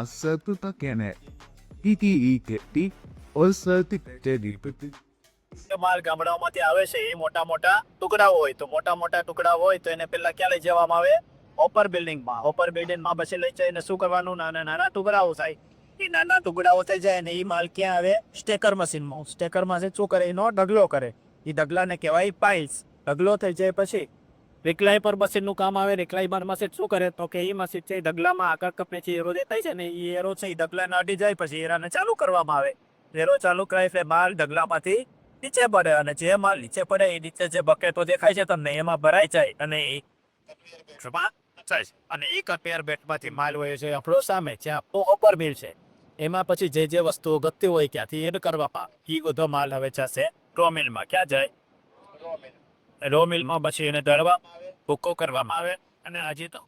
Assertuta kene. Iti iketi olsati tedipeti. જે માલ ગામડાઓમાંથી આવે છે એ મોટા મોટા ટુકડા હોય તો મોટા મોટા ટુકડા હોય તો એને પેલા ક્યાં લઈ જવામાં આવે ઓપર બિલ્ડિંગમાં ઓપર બિલ્ડિંગમાં પછી લઈ જઈને શું કરવાનું નાના નાના ટુકડાઓ થાય એ નાના ટુકડાઓ થઈ જાય ને એ માલ ક્યાં આવે સ્ટેકર મશીનમાં સ્ટેકર મશીન શું કરે? એનો ઢગલો કરે. એ ઢગલાને કહેવાય પાઇલ્સ ઢગલો થઈ જાય પછી રિક્લાઇપર મશીનનું કામ આવે રિક્લાઇપર મશીન શું કરે? તો કે એ મશીન છે ઢગલામાં આગળ કપને જે એરો દેખાય છે ને એ એરો છે એ ઢગલાને અડી જાય, પછી એરાને ચાલુ કરવામાં આવે. એરો ચાલુ કરાય એટલે માલ ઢગલામાંથી નીચે પડે અને જે માલ નીચે પડે એ નીચે જે બકેટો દેખાય છે, તમને એમાં ભરાઈ જાય અને એ અને એ કન્વેયર બેટમાંથી માલ હોય છે, આપણો સામે જ્યાં ઓપર મિલ છે. એમાં પછી જે જે વસ્તુઓ ગતી હોય, ક્યાંથી એડ કરવામાં એ બધો માલ હવે જશે રો મિલમાં ક્યાં જાય? રો મિલમાં પછી એને દળવામાં આવે ભૂકો કરવામાં આવે અને હજી તો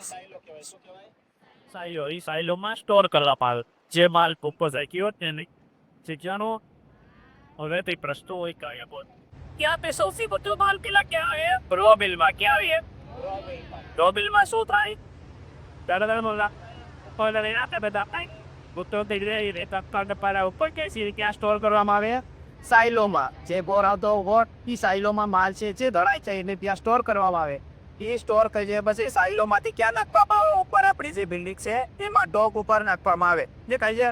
સાયલો કહેવાય. શું કહેવાય? સાયલો એ સાયલોમાં સ્ટોર કરવામાં આવે જે માલ ઉપર જાય ગયો ને એની જગ્યાનો હવે તે પ્રશ્નો હોય કયા બોલ ક્યાં પે સૌથી બધો માલ પેલા ક્યાં આવે? રો મિલમાં ક્યાં આવે? રો મિલમાં શું થાય? દાદા દાદા બોલા ઓલા લઈને આપે બધા ભાઈ ગુત્તો તત્કાળ પારા ઉપર કે છે ક્યાં સ્ટોર કરવામાં આવે. સાયલોમાં. જે બોર આવતો વોટ એ સાયલોમાં માલ છે, જે ધરાય છે, એને ત્યાં સ્ટોર કરવામાં આવે. એ સ્ટોર કરી જાય પછી સાયલોમાંથી ક્યાં નાખવામાં આવે? ઉપર આપણી જે બિલ્ડિંગ છે, એમાં ડોક ઉપર નાખવામાં આવે. જે કહે છે?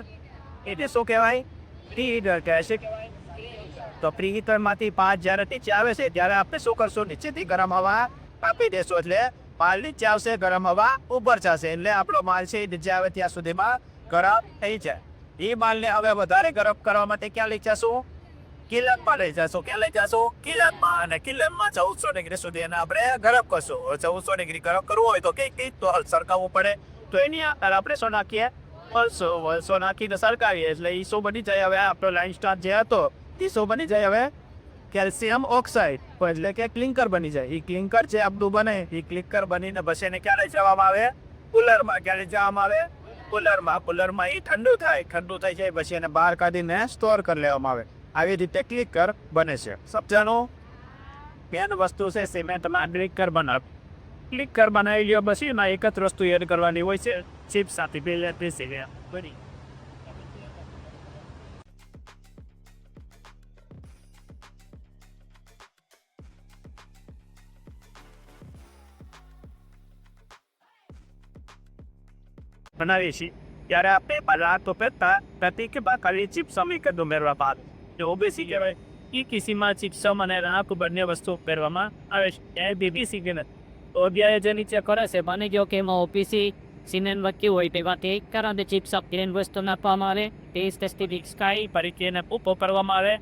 એટલે શું કહેવાય? પ્રી હીટર કહે છે તો પ્રી હીટરમાંથી પાંચ જ્યારે નીચે આવે છે, ત્યારે આપણે શું કરશું? નીચેથી ગરમ હવા આપી દેશું. એટલે માલ નીચે આવશે, ગરમ હવા ઉપર જશે. એટલે આપણો માલ છે નીચે આવે ત્યાં સુધીમાં ગરમ થઈ જાય. એ માલને હવે વધારે ગરમ કરવા માટે ક્યાં લઈ જશું? કિલનમાં લઈ જશું. ક્યાં લઈ જશું? કિલનમાં. અને કિલનમાં ચૌદસો ડિગ્રી સુધી એને આપણે ગરમ કરશું. ચૌદસો ડિગ્રી ગરમ કરવું હોય તો કઈ કઈ તો સરકાવવું પડે. તો એની અંદર આપણે શું નાખીએ. વલસો વલસો નાખીને સરકાવીએ. એટલે એ શું બની જાય હવે આપણો લાઇન સ્ટાર જે હતો એ શું બની જાય હવે કેલ્શિયમ ઓક્સાઇડ. એટલે કે ક્લિંકર બની જાય. એ ક્લિંકર જે આપણું બને એ ક્લિંકર બનીને પછી એને ક્યારે જવામાં આવે? કુલરમાં ક્યારે જવામાં આવે? કુલરમાં કુલરમાં એ ઠંડુ થાય. ઠંડુ થઈ જાય પછી એને બહાર કાઢીને સ્ટોર કરી લેવામાં આવે. આવી રીતે ક્લિકર બને છે. સમજાનું મેન વસ્તુ છે, સિમેન્ટમાં ક્લિકર બનાવ. ક્લિકર બનાવી લ્યો પછી એમાં એક જ વસ્તુ એડ કરવાની હોય છે. ચિપ સાથે પીસી લે. બની. બનાવીએ છીએ ત્યારે આપણે પહેલા તો પહેલા પ્રતિક્રિયા કરી ચિપ્સમ એક જ ઉમેરવા બાદ. જે ઓબીસી કહેવાય, એ કિસીમાં ચિપ્સમ અને રાખ બંને વસ્તુ પહેરવામાં આવે છે. ત્યારે બીબીસી કે ઓબિયાએ જે નીચે કરે છે બની ગયો કે એમાં ઓપીસી સિનેન વકી હોય તેમાંથી એક કારણ ચિપ્સ અપ ગ્રીન વસ્તુ નાખવામાં આવે, ટેસ્ટ ટેસ્ટી સ્કાય તરીકે એને ઉપ કરવામાં આવે.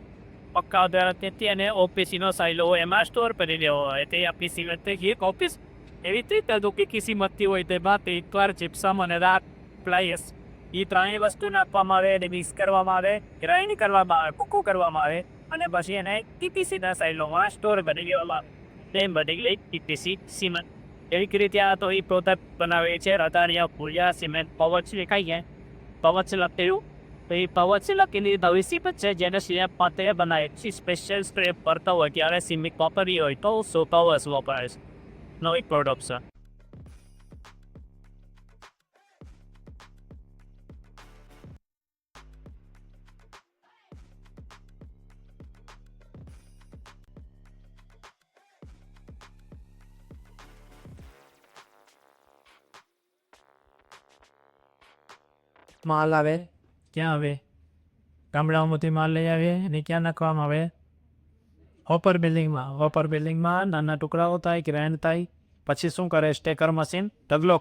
પક્કા દ્વારા તેથી અને ઓપીસીનો સાયલો હોય, એમાં સ્ટોર કરી દેવો હોય. તે આપણી સિમેન્ટ એક ઓફિસ એવી રીતે તો કે કિંમતથી હોય તે બાદ એકવાર ચિપ્સમ અને રાત પ્લાયસ એ ત્રણેય વસ્તુ નાખવામાં આવે, એને મિક્સ કરવામાં આવે ગ્રાઇન્ડ કરવામાં આવે, કૂકું કરવામાં આવે અને પછી એને ટીપીસીના સાયલોમાં સ્ટોર કરી લેવામાં આવે. તેમ બધી ગઈ ટીપીસી સિમેન્ટ એવી રીતે આ તો એ પ્રોડક્ટ બનાવે છે. રતારિયા ભૂલિયા સિમેન્ટ પવચ દેખાય છે પવચ લખેલું તો એ પવચ લખેલી ભવિષ્ય પણ છે. જેને સિમેન્ટ માટે બનાવે છે. સ્પેશિયલ સ્પ્રે કરતા હોય ત્યારે સિમેન્ટ વાપરી હોય તો સો પવચ વપરાય છે નવી પ્રોડક્ટ છે. માલ આવે? ક્યાં આવે? ગામડાઓમાંથી માલ લઈ આવે અને ક્યાં નાખવામાં આવે? હોપર બિલ્ડિંગમાં. હોપર બિલ્ડિંગમાં નાના ટુકડાઓ થાય ગ્રેન્ડ થાય. પછી શું કરે? સ્ટેકર મશીન, ઢગલો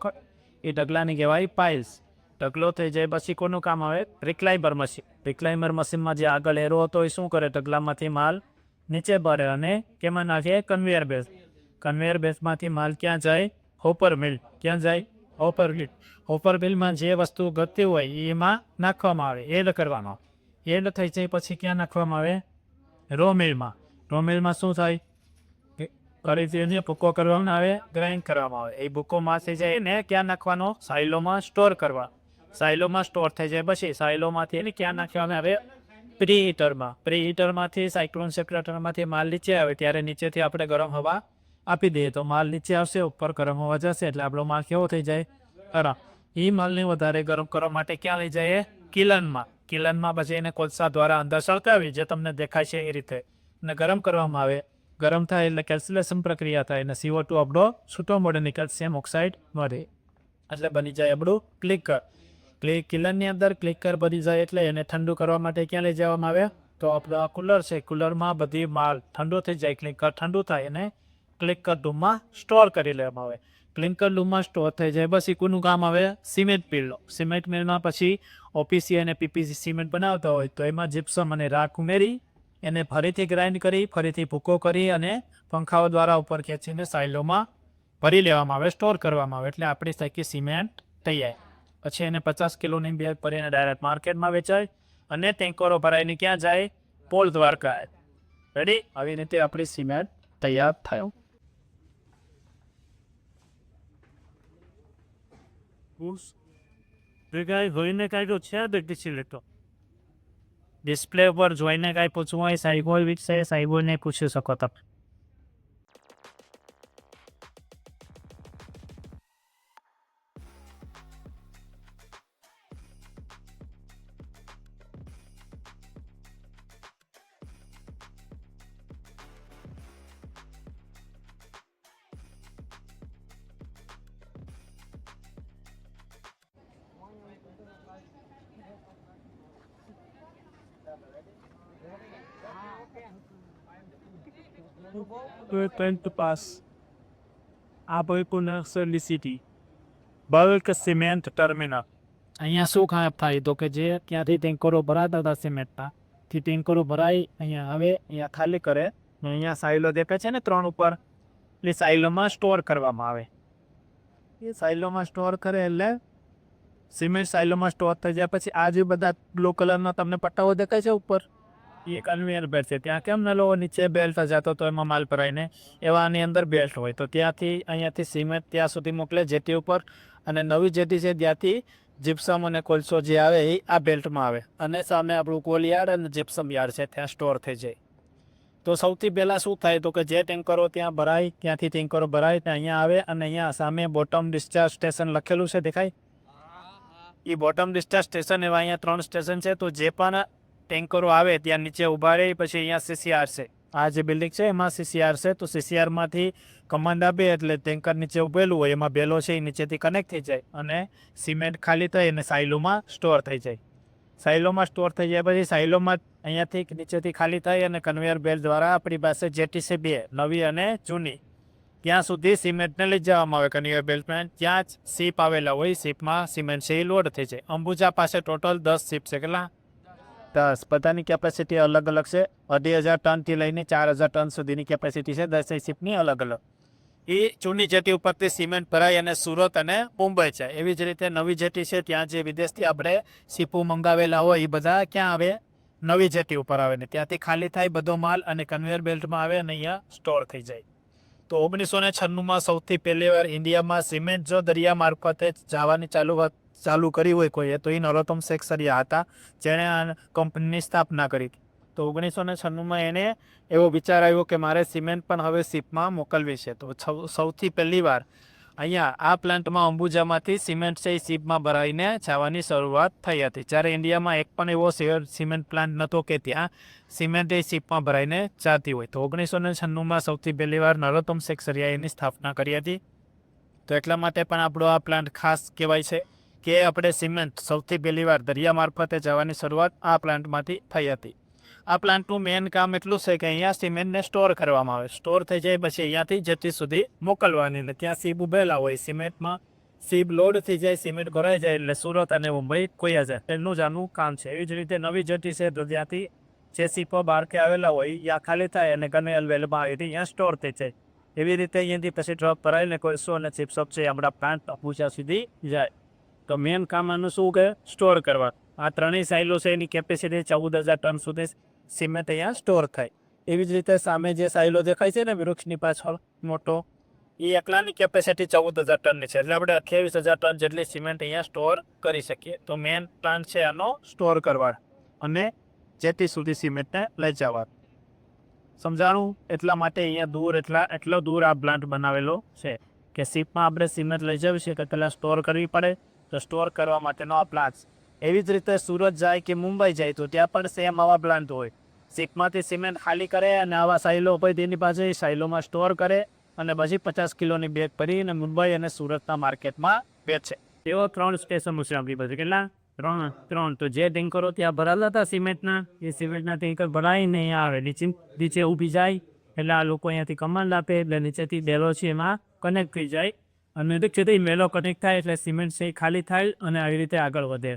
એ ઢગલાની કહેવાય પાઇલ્સ. ઢગલો થઈ જાય પછી કોનું કામ આવે? રિક્લાઇમર મશીન. રિક્લાઇમર મશીનમાં જે આગળ એરો હતો એ શું કરે? ઢગલામાંથી માલ નીચે ભરે અને કેમાં નાખે? કન્વેયર બેઝ કન્વેયર બેઝમાંથી માલ ક્યાં જાય? હોપર મિલ ક્યાં જાય? હોપર મિલ હોપર બિલમાં જે વસ્તુ ગતી હોય, એમાં નાખવામાં આવે, એડ કરવાનો. એડ થઈ જાય પછી ક્યાં નાખવામાં આવે? રો મિલમાં રો મિલમાં શું થાય? ફરીથી એને ભૂકો કરવામાં આવે ગ્રાઇન્ડ કરવામાં આવે. એ ભૂકો માસી જાય એને ક્યાં નાખવાનો? સાયલોમાં સ્ટોર કરવા. સાયલોમાં સ્ટોર થઈ જાય પછી સાયલોમાંથી એને ક્યાં નાખવામાં આવે? પ્રી હીટરમાં પ્રી હીટરમાંથી સાયક્લોન સેક્રેટરમાંથી માલ નીચે આવે, ત્યારે નીચેથી આપણે ગરમ હવા આપી દઈએ તો માલ નીચે આવશે, ઉપર ગરમ હોવા જશે, એટલે આપણો માલ કેવો થઈ જાય? ગરમ એ માલને વધારે ગરમ કરવા માટે ક્યાં લઈ જઈએ? કિલનમાં. કિલનમાં પછી એને કોલસા દ્વારા અંદર સળગાવી, જે તમને દેખાય છે એ રીતે. અને ગરમ કરવામાં આવે. ગરમ થાય એટલે કેલ્સ્યુલેશન પ્રક્રિયા થાય અને સીઓ ટુ આપણો છૂટો ને કેલ્શિયમ ઓક્સાઇડ મળે. એટલે બની જાય આપણું ક્લિકર. ક્લિક કિલરની અંદર ક્લિકર બની જાય એટલે એને ઠંડુ કરવા માટે ક્યાં લઈ જવામાં આવે? તો આપણો કુલર છે. કુલરમાં બધી માલ ઠંડુ થઈ જાય. ક્લિકર ઠંડુ થાય અને ક્લિકર ડૂમમાં સ્ટોર કરી લેવામાં આવે. ક્લિંકર ડૂમમાં સ્ટોર થઈ જાય. બસ એ કામ આવે સિમેન્ટ પીલનો સિમેન્ટ મિલમાં પછી ઓપીસી અને પીપીસી સિમેન્ટ બનાવતા હોય તો એમાં જીપ્સમ અને રાખ ઉમેરી, એને ફરીથી ગ્રાઇન્ડ કરી, ફરીથી ભૂકો કરી અને પંખાઓ દ્વારા ઉપર ખેંચીને સાઇલોમાં ભરી લેવામાં આવે સ્ટોર કરવામાં આવે. એટલે આપણી સાઈકી સિમેન્ટ તૈયાર પછી એને પચાસ કિલોની બેગ ભરીને ડાયરેક્ટ માર્કેટમાં વેચાય અને ટેન્કરો ભરાઈને ક્યાં જાય? પોલ દ્વારકા. રેડી આવી રીતે આપણી સિમેન્ટ તૈયાર થયો. કાંઈ જોઈને કાંઈ તો છે જ લેતો ડિસ્પ્લે પર જોઈને કાંઈ પૂછવું હોય સાઈબોલ વિશે સાઈબોલને પૂછી શકો તમે. ટેન્ટ પાસ આ ભાઈ nursery city bulk cement terminal અહીંયા શું ખાપ થાય તો કે જે ત્યાંથી ટેન્કરો ભરાતા હતા સિમેન્ટના થી ટેન્કરો ભરાઈ અહીંયા હવે અહીંયા ખાલી કરે અહીંયા સાઇલો દેખે છે ને ત્રણ ઉપર એટલે સાઇલોમાં સ્ટોર કરવામાં આવે એ સાઇલોમાં સ્ટોર કરે એટલે સિમેન્ટ સાઇલોમાં સ્ટોર થઈ જાય પછી આ જે બધા બ્લુ કલરના તમને પટ્ટાઓ દેખાય છે ઉપર એ કન્વેયર બેલ્ટ છે. ત્યાં કેમ ન લોકો નીચે બેલ્ટ જતો તો એમાં માલ ભરાઈને એવા આની અંદર બેલ્ટ હોય. તો ત્યાંથી અહીંયાથી સિમેન્ટ ત્યાં સુધી મોકલે જેટી ઉપર. અને નવી જેટી છે ત્યાંથી જીપ્સમ અને કોલસો જે આવે એ આ બેલ્ટમાં આવે. અને સામે આપણું કોલ યાર્ડ અને જીપ્સમ યાર્ડ છે. ત્યાં સ્ટોર થઈ જાય. તો સૌથી પહેલાં શું થાય તો કે જે ટેન્કરો ત્યાં ભરાય ત્યાંથી ટેન્કરો ભરાય ત્યાં અહીંયા આવે અને અહીંયા સામે બોટમ ડિસ્ચાર્જ સ્ટેશન લખેલું છે દેખાય? એ બોટમ ડિસ્ચાર્જ સ્ટેશન એવા અહીંયા ત્રણ સ્ટેશન છે. તો જે પણ ટેન્કરો આવે ત્યાં નીચે ઊભા રહે, પછી અહીંયા સીસીઆર છે. આ જે બિલ્ડિંગ છે, એમાં સીસીઆર છે, તો સીસીઆરમાંથી કમાન્ડ આપે એટલે ટેન્કર નીચે ઉભેલું હોય, એમાં બેલો છે, એ નીચેથી કનેક્ટ થઈ જાય અને સિમેન્ટ ખાલી થઈ અને સાઇલોમાં સ્ટોર થઈ જાય. સાઇલોમાં સ્ટોર થઈ જાય પછી સાઇલોમાં અહીંયાથી નીચેથી ખાલી થઈ અને કન્વેયર બેલ્ટ દ્વારા આપણી પાસે જેટી છે બે નવી અને જૂની. ત્યાં સુધી સિમેન્ટને લઈ જવામાં આવે કન્વેયર બેલ્ટમાં ત્યાં જ સીપ આવેલા હોય, સીપમાં સિમેન્ટ છે એ લોડ થઈ જાય. અંબુજા પાસે ટોટલ દસ સીપ છે, કેટલા? બધાની કેપેસિટી અલગ અલગ છે અઢી હજાર ટનથી લઈને ચાર હજાર ટન સુધીની કેપેસિટી છે દસ શિપની અલગ અલગ એ જૂની જેટી ઉપરથી સિમેન્ટ ભરાય અને સુરત અને મુંબઈ છે એવી જ રીતે નવી જેટી છે ત્યાં જે વિદેશથી આપણે સીપો મંગાવેલા હોય એ બધા ક્યાં આવે નવી જેટી ઉપર આવે ને ત્યાંથી ખાલી થાય બધો માલ અને કન્વેયર બેલ્ટમાં આવે અને અહીંયા સ્ટોર થઈ જાય તો ઓગણીસો ને છન્નુંમાં સૌથી પહેલી વાર ઇન્ડિયામાં સિમેન્ટ જો દરિયા મારફતે જવાની ચાલુ ચાલુ કરી હોય કોઈએ, તો એ નરોત્તમ શેખ સરિયા હતા, જેણે આ કંપનીની સ્થાપના કરી તો ઓગણીસો ને છન્નુંમાં એને એવો વિચાર આવ્યો કે મારે સિમેન્ટ પણ હવે શિપમાં મોકલવી છે. તો સૌથી પહેલી વાર અહીંયા આ પ્લાન્ટમાં અંબુજામાંથી સિમેન્ટ છે એ શિપમાં ભરાઈને જવાની શરૂઆત થઈ હતી. જ્યારે ઇન્ડિયામાં એક પણ એવો સિમેન્ટ પ્લાન્ટ નહોતો કે ત્યાં સિમેન્ટ એ શિપમાં ભરાઈને જતી હોય. તો ઓગણીસો ને છન્નુંમાં સૌથી પહેલી વાર નરોત્તમ શેખ સરિયાએ એની સ્થાપના કરી હતી. તો એટલા માટે પણ આપણો આ પ્લાન્ટ ખાસ કહેવાય છે. કે આપણે સિમેન્ટ સૌથી પહેલી વાર દરિયા મારફતે જવાની શરૂઆત આ પ્લાન્ટમાંથી થઈ હતી. આ પ્લાન્ટનું મેઇન કામ એટલું છે કે અહીંયા સિમેન્ટને સ્ટોર કરવામાં આવે. સ્ટોર થઈ જાય પછી અહીંયાથી જેટી સુધી મોકલવાની ને ત્યાં સીપ ઉભેલા હોય. સિમેન્ટમાં સીબ લોડ થઈ જાય, સિમેન્ટ ભરાઈ જાય એટલે સુરત અને મુંબઈ કોઈ જાય. એનું જ આનું કામ છે. એવી જ રીતે નવી જેટી છે તો ત્યાંથી જે સીપો બહાર કે આવેલા હોય ત્યાં ખાલી થાય અને કન્વેયર વેલમાં આવી અહીંયા સ્ટોર થઈ જાય. એવી રીતે અહીંયાથી પછી ડ્રોપ ભરાઈને કોઈ સો અને ચિપ્સઅપ છે આપણા પ્લાન્ટ પૂછા સુધી જાય. તો મેન કામ આનું શું કે સ્ટોર કરવા. આ ત્રણેય સાઇલો છે, એની કેપેસિટી ચૌદ હજાર ટન સુધી સિમેન્ટ અહીંયા સ્ટોર થાય. એવી જ રીતે સામે જે સાઇલો દેખાય છે ને વૃક્ષની પાછળ, મોટો, એ એકલાની કેપેસિટી ચૌદ હજાર ટનની છે. એટલે આપણે અઠ્યાવીસ હજાર ટન જેટલી સિમેન્ટ અહીંયા સ્ટોર કરી શકીએ. તો મેન પ્લાન છે આનો સ્ટોર કરવા અને જેટી સુધી સિમેન્ટને લઈ જવા સમજાણું? એટલા માટે અહીંયા દૂર, એટલા, એટલો દૂર આ પ્લાન્ટ બનાવેલો છે કે શિપમાં આપણે સિમેન્ટ લઈ જવી છે કે પહેલાં સ્ટોર કરવી પડે? સ્ટોર કરવા માટેનો આ પ્લાન્ટ એવી જ રીતે સુરત જાય કે મુંબઈ જાય તો ત્યાં પણ સેમ આવા પ્લાન્ટ હોય. શિપમાંથી સિમેન્ટ ખાલી કરે અને આવા સાઇલો હોય તેની પાસે સાઇલોમાં સ્ટોર કરે અને પછી પચાસ કિલોની બેગ ભરીને મુંબઈ અને સુરતના માર્કેટમાં વેચે. તેઓ ત્રણ સ્ટેશન છે પછી કેટલા? ત્રણ ત્રણ. તો જે ટેન્કરો ત્યાં ભરાયેલા હતા સિમેન્ટના એ સિમેન્ટના ટેન્કર ભરાઈને અહીંયા આવે. નીચે નીચે ઊભી જાય. એટલે આ લોકો અહીંયાથી કમાન્ડ આપે. એટલે નીચેથી બેલો છે એમાં કનેક્ટ થઈ જાય. અને નીચેથી મેલો કનેક્ટ થાય એટલે સિમેન્ટ છે ખાલી થાય અને આવી રીતે આગળ વધે.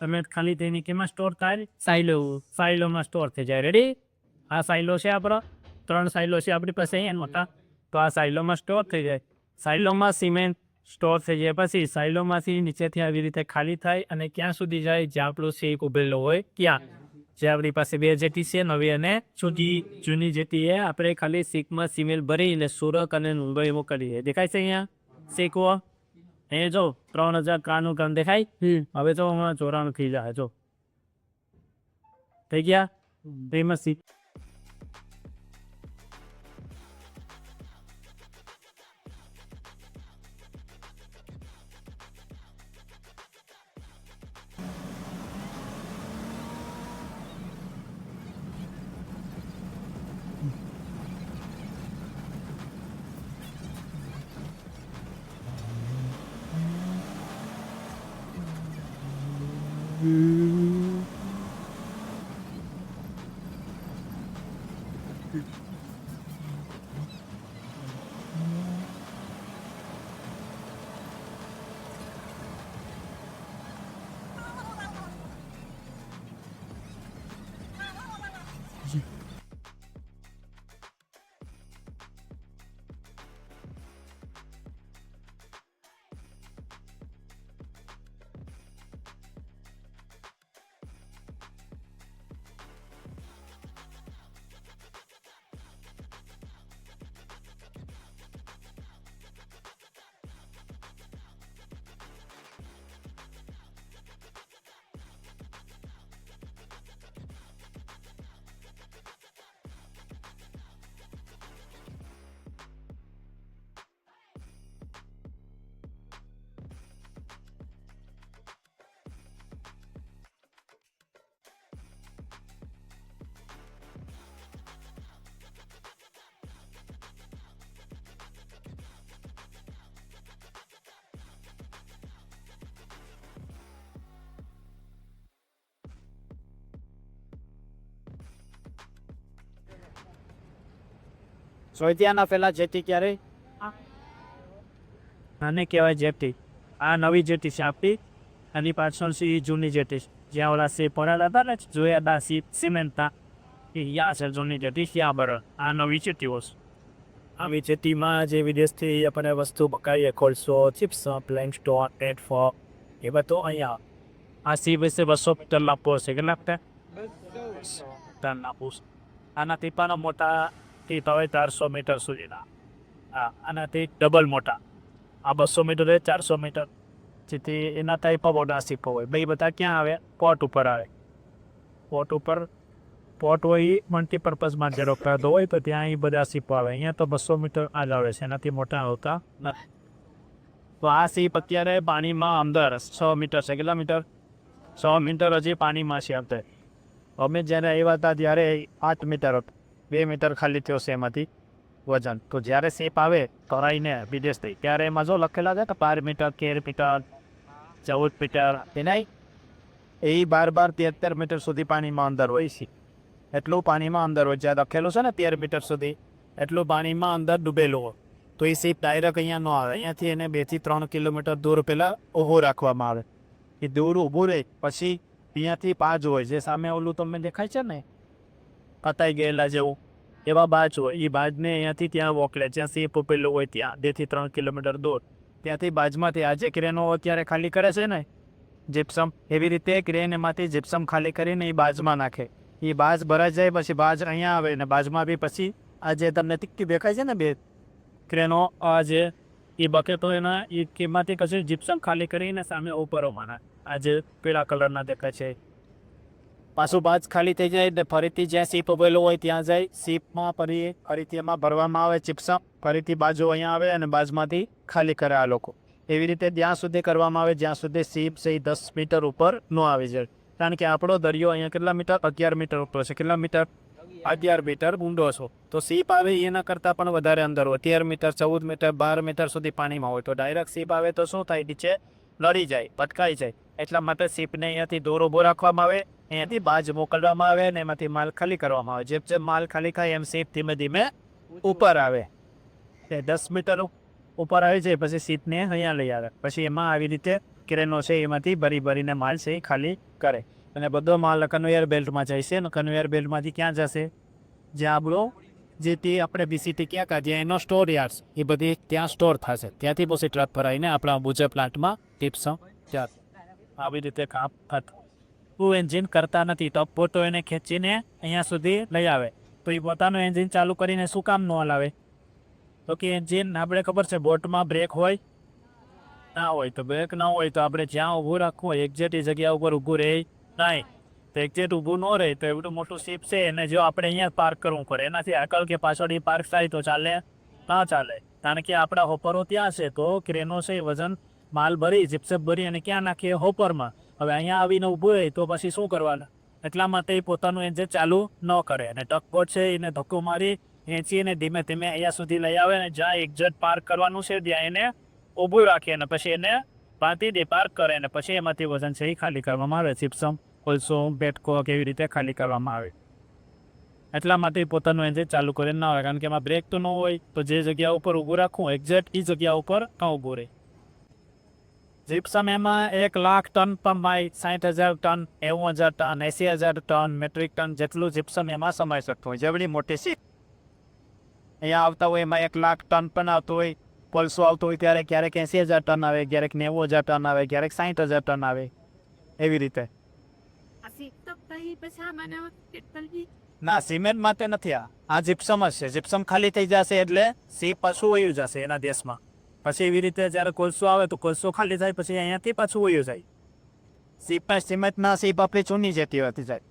સિમેન્ટ ખાલી થઈને કેમાં સ્ટોર થાય? સાઇલો સાઇલોમાં સ્ટોર થઈ જાય. રેડી આ સાઇલો છે આપણો? ત્રણ સાઇલો છે આપણી પાસે અહીંયા મોટા. તો આ સાઇલોમાં સ્ટોર થઈ જાય. સાઇલોમાં સિમેન્ટ સ્ટોર થઈ જાય. પછી સાઇલોમાંથી નીચેથી આવી રીતે ખાલી થાય અને ક્યાં સુધી જાય? જ્યાં આપણો શેક ઉભેલો હોય ત્યાં. જે આપણી પાસે બે જેટી છે નવી અને જૂની. જૂની જેટી એ આપણે ખાલી શીકમાં સિમેન્ટ ભરીને સુરત અને મુંબઈ મોકલીએ દેખાય છે અહીંયા? શેકવો એ જો ત્રણ હજાર કાનું કામ દેખાય. હવે તો હમણાં ચોરાણું થઈ જાય જો. થઈ ગયા? તેમાં સી people. સોયતિયાના પહેલા જેટી ક્યારે? આને કહેવાય જેટી. આ નવી જેટી છે આપણી. આની પાછળ છે એ જૂની જેટી છે. જ્યાં ઓલા સે પડેલા હતા ને જોયા હતા સી સિમેન્ટના. એ યા છે જૂની જેટી ત્યાં બરાબર આ નવી જેટીઓ છે. આવી જેટીમાં જે વિદેશથી આપણે વસ્તુ પકાવીએ કોલસો ચિપ્સ પ્લેન સ્ટોર પ્લેટફોર્મ એ બધું અહીંયા. આ સી વિશે બસો મીટર લાંબો છે કેટલા મીટર? આના ટીપાનો મોટા ટીપ હવે ચારસો મીટર સુધીના. હા આનાથી ડબલ મોટા. આ બસો મીટર એ ચારસો મીટર. જેથી એના ટાઈપ મોટા સીપો હોય. બે બધા ક્યાં આવે? પોટ ઉપર આવે. પોટ ઉપર પોટ હોય એ મલ્ટીપર્પઝમાં જે રોકાતો હોય, તો ત્યાં એ બધા સીપો આવે. અહીંયા તો બસો મીટર આ જ આવે છે. એનાથી મોટા આવતા નથી. તો આ સીપ અત્યારે પાણીમાં અંદર છ મીટર છે. કેટલા મીટર? છ મીટર હજી પાણીમાં છે અત્યારે. અમે જ્યારે આવ્યા હતા ત્યારે આઠ મીટર હતું. બે મીટર ખાલી થયો છે એમાંથી વજન. તો જ્યારે શેપ આવે કરાઈને વિદેશ થઈ. ત્યારે એમાં જો લખેલા છે કે બાર મીટર, તેર મીટર, ચૌદ મીટર એના એ બાર બાર તેર મીટર સુધી પાણીમાં અંદર હોય છે. એટલું પાણીમાં અંદર હોય. જ્યાં લખેલું છે ને, તેર મીટર સુધી, એટલું પાણીમાં અંદર ડૂબેલું હોય. તો એ શેપ ડાયરેક્ટ અહીંયા ન આવે. અહીંયાથી એને બેથી ત્રણ કિલોમીટર દૂર પહેલાં ઊભું રાખવામાં આવે. એ દૂર ઊભું રહે. પછી અહીંયાથી પાજ હોય. જે સામે ઓલું તમને દેખાય છે ને પતાઈ ગયેલા જેવું એવા બાજ હોય એ બાજને અહીંયાથી ત્યાં મોકલે જ્યાં સિંહ પેલું હોય ત્યાં બેથી ત્રણ કિલોમીટર દૂર. ત્યાંથી બાજમાંથી આજે ક્રેનો અત્યારે ખાલી કરે છે ને જીપ્સમ એવી રીતે ક્રેન એમાંથી જીપ્સમ ખાલી કરીને એ બાજમાં નાખે. એ બાજ ભરાઈ જાય, પછી બાજ અહીંયા આવે ને બાજમાં બી પછી આ જે તમને ટીક્કી દેખાય છે ને બે ક્રેનો આ જે એ બકેટો એના એ કેમાંથી કશું જીપ્સમ ખાલી કરીને સામે ઉપરોમાં આ જે પીળા કલરના દેખાય છે. પાછું બાજ ખાલી થઈ જાય એટલે ફરીથી જ્યાં સીપ ઉભેલું હોય ત્યાં જાય. સીપમાં ફરી, ફરીથી એમાં ભરવામાં આવે ચિપ્સમ ફરીથી બાજુ અહીંયા આવે અને બાજમાંથી ખાલી કરે આ લોકો. એવી રીતે ત્યાં સુધી કરવામાં આવે, જ્યાં સુધી સીપ છે એ દસ મીટર ઉપર ન આવી જાય. કારણ કે આપણો દરિયો અહીંયા કેટલા મીટર? અગિયાર મીટર ઉપર છે. કેટલા મીટર? અગિયાર મીટર ઊંડો છો. તો સીપ આવે એના કરતાં પણ વધારે અંદર હોય. તેર મીટર, ચૌદ મીટર, બાર મીટર સુધી પાણીમાં હોય. તો ડાયરેક્ટ સીપ આવે તો શું થાય? નીચે લડી જાય પટકાઈ જાય. એટલા માટે સીપને અહીંયાથી દોરો ઊભો રાખવામાં આવે. અહીંયાથી બાજ મોકલવામાં આવે અને એમાંથી માલ ખાલી કરવામાં આવે. જેમ જેમ માલ ખાલી થાય એમ સીટ ધીમે ધીમે ઉપર આવે. તે દસ મીટર ઉપર આવી જાય પછી સીટને અહીંયા લઈ આવે. પછી એમાં આવી રીતે ક્રેનો છે એમાંથી ભરી ભરીને માલ છે એ ખાલી કરે. અને બધો માલ કન્વેયર બેલ્ટમાં જાય છે અને કન્વેયર બેલ્ટમાંથી ક્યાં જશે? જ્યાં આપણો, જે તે આપણે બીસીટી ક્યાં કાઢીએ, એનો સ્ટોર યાર્ડ્સ એ બધી ત્યાં સ્ટોર થશે. ત્યાંથી પછી ટ્રક ભરાઈને આપણા મુજબ પ્લાન્ટમાં ટીપ્સ આવી રીતે કામ થતું. તું એન્જિન કરતા નથી તો પોતો એને ખેંચીને અહીંયા સુધી લઈ આવે. તો એ પોતાનું એન્જિન ચાલુ કરીને શું કામ ન હલાવે? તો કે એન્જિન આપણે ખબર છે બોટમાં બ્રેક હોય? ના હોય તો બ્રેક ના હોય તો આપણે જ્યાં ઊભું રાખવું હોય, એક્ઝેક્ટ એ જગ્યા ઉપર ઊભું રહે નહીં. તો એક્ઝેક્ટ ઊભું ન રહે તો એવડું મોટું શિપ છે, એને જો આપણે અહીંયા પાર્ક કરવું પડે. એનાથી આગળ કે પાછળ એ પાર્ક થાય તો ચાલે? ના ચાલે. કારણ કે આપણા હોપરો ત્યાં છે તો ક્રેનો છે વજન માલ ભરી, જીપસેપ ભરી અને ક્યાં નાખીએ હોપરમાં હવે અહીંયા આવીને ઊભું હોય તો પછી શું કરવાનું? એટલા માટે એ પોતાનું એન્જિન ચાલુ ન કરે અને ટકબોટ છે એને ધક્કો મારી ખેંચીને ધીમે ધીમે અહીંયા સુધી લઈ આવે અને જ્યાં એક્ઝેટ પાર્ક કરવાનું છે ત્યાં એને ઊભું રાખીએ અને પછી એને પાતી દે, પાર્ક કરે અને પછી એમાંથી વજન છે એ ખાલી કરવામાં આવે. ચિપ્સમ કોલસો બેટકો કેવી રીતે ખાલી કરવામાં આવે. એટલા માટે પોતાનું એન્જિન ચાલુ કરીને ના આવે. કારણ કે એમાં બ્રેક તો ન હોય, તો જે જગ્યા ઉપર ઊભું રાખવું એક્ઝેક્ટ એ જગ્યા ઉપર ન ઊભું રહે. જીપ્સમ એમાં એક લાખ ટન ભાઈ સાઠ હજાર ટન એવું હજાર ટન એંસી હજાર ટન મેટ્રિક ટન જેટલું જીપ્સમ એમાં સમાઈ શકતું હોય. જેવડી મોટી સી અહીંયા આવતા હોય એમાં એક લાખ ટન પણ આવતું હોય. કોલસો આવતો હોય ત્યારે ક્યારેક એંસી હજાર ટન આવે ક્યારેક નેવું હજાર ટન આવે ક્યારેક સાઠ હજાર ટન આવે. એવી રીતે. ના સિમેન્ટ માટે નથી આ. આ જીપ્સમ જ છે. જીપ્સમ ખાલી થઈ જશે એટલે સી પાછું વયું જશે એના દેશમાં. પછી એવી રીતે જ્યારે કોલસો આવે તો કોલસો ખાલી થાય, પછી અહીંયાથી પાછું વયું જાય. સીપમાં સિમેન્ટના સીપ આપણી ચૂની જતી હોતી જાય.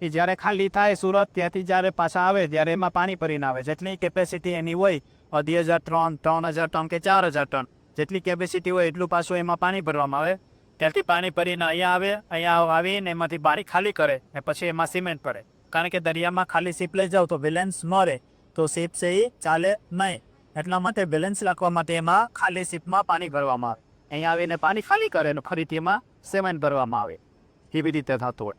એ જ્યારે ખાલી થાય, સુરત ત્યાંથી જ્યારે પાછા આવે, ત્યારે એમાં પાણી ભરીને આવે. જેટલી કેપેસિટી એની હોય, અઢી હજાર ત્રણ ત્રણ હજાર ટન કે ચાર હજાર ટન જેટલી કેપેસિટી હોય એટલું પાછું એમાં પાણી ભરવામાં આવે. ત્યાંથી પાણી ભરીને અહીંયા આવે, અહીંયા આવીને એમાંથી બારી ખાલી કરે ને પછી એમાં સિમેન્ટ પડે કારણ કે દરિયામાં ખાલી સીપ લઈ જાઓ તો બેલેન્સ રહે. તો સીપ છે એ ચાલે નહીં. એટલા માટે બેલેન્સ રાખવા માટે એમાં ખાલી સીપમાં પાણી ભરવામાં આવે. અહીંયા આવીને પાણી ખાલી કરે ને ફરીથી એમાં સિમેન્ટ ભરવામાં આવે. એવી રીતે થતું હોય.